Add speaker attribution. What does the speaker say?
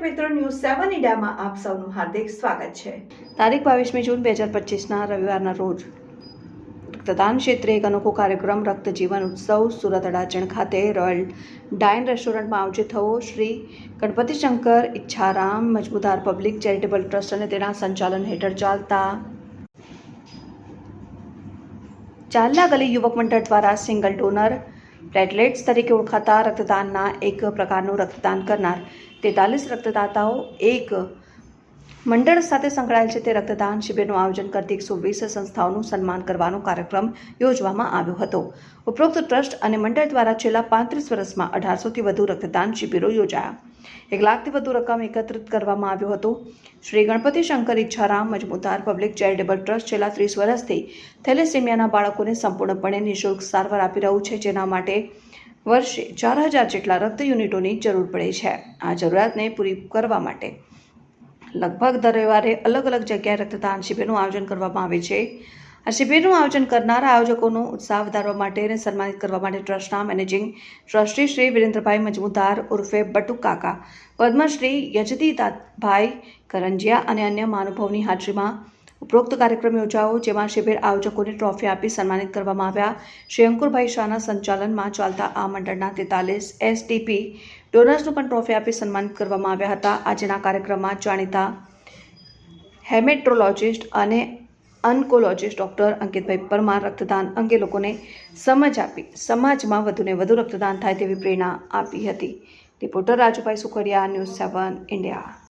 Speaker 1: ઇન્ડિયામાં આપ સૌનું હાર્દિક સ્વાગત છે. તારીખ બાવીસમી જૂન બે હજાર પચીસના રવિવારના રોજ રક્તદાન ક્ષેત્રે એક અનોખો કાર્યક્રમ રક્ત જીવન ઉત્સવ, સુરત અડાજણ ખાતે રોયલ ડાઇન રેસ્ટોરન્ટમાં આયોજિત થયો. Shri Ganpati Shankar, Ichharam Majmudar public, charitable trust અને તેના સંચાલન હેઠળ ચાલતા ચાલ્લા ગલી યુવક મંડળ દ્વારા સિંગલ ડોનર પ્લેટલેટ્સ તરીકે ઓળખાતા રક્તદાનના એક પ્રકારનું રક્તદાન કરનાર તેતાલીસ રક્તદાતાઓ એક મંડળ સાથે સંકળાયેલ છે. તે રક્તદાન શિબિરનું આયોજન કરતી એકસો વીસ સંસ્થાઓનું સન્માન કરવાનો કાર્યક્રમ યોજવામાં આવ્યો હતો. ઉપરોક્ત ટ્રસ્ટ અને મંડળ દ્વારા છેલ્લા પાંત્રીસ વર્ષમાં અઢારસોથી વધુ રક્તદાન શિબિરો યોજાયા. એક લાખથી વધુ રકમ એકત્રિત કરવામાં આવ્યો હતો. Shri Ganpati Shankar Ichharam Majmudar public charitable trust છેલ્લા ત્રીસ વર્ષથી થેલેસેમિયાના બાળકોને સંપૂર્ણપણે નિઃશુલ્ક સારવાર આપી રહ્યું છે, જેના માટે વર્ષે ચાર હજાર જેટલા રક્ત યુનિટોની જરૂર પડે છે. આ જરૂરિયાતને પૂરી કરવા માટે લગભગ દર રવિવારે અલગ અલગ જગ્યાએ રક્તદાન શિબિરનું આયોજન કરવામાં આવે છે. આ શિબિરનું આયોજન કરનારા આયોજકોનો ઉત્સાહ વધારવા માટે અને સન્માનિત કરવા માટે ટ્રસ્ટના મેનેજિંગ ટ્રસ્ટી શ્રી વિરેન્દ્રભાઈ મજમુદાર ઉર્ફે બટુ કાકા પદ્મશ્રી યજદીદાભાઈ કરંજિયા અને અન્ય મહાનુભાવની હાજરીમાં ઉપરોક્ત કાર્યક્રમ યોજાયો, જેમાં શિબિર આયોજકોને ટ્રોફી આપી સન્માનિત કરવામાં આવ્યા. શ્રી અંકુરભાઈ શાહના સંચાલનમાં ચાલતા આ મંડળના તેતાલીસ એસટીપી ડોનર્સનું પણ ટ્રોફી આપી સન્માનિત કરવામાં આવ્યા હતા. આજના કાર્યક્રમમાં જાણીતા હેમેટ્રોલોજિસ્ટ અને અન્કોલોજિસ્ટ ડૉક્ટર અંકિતભાઈ પરમાર રક્તદાન અંગે લોકોને સમજ આપી. સમાજમાં વધુને વધુ રક્તદાન થાય તેવી પ્રેરણા આપી હતી. Reporter Rajubhai Sukhadia, news seven, India.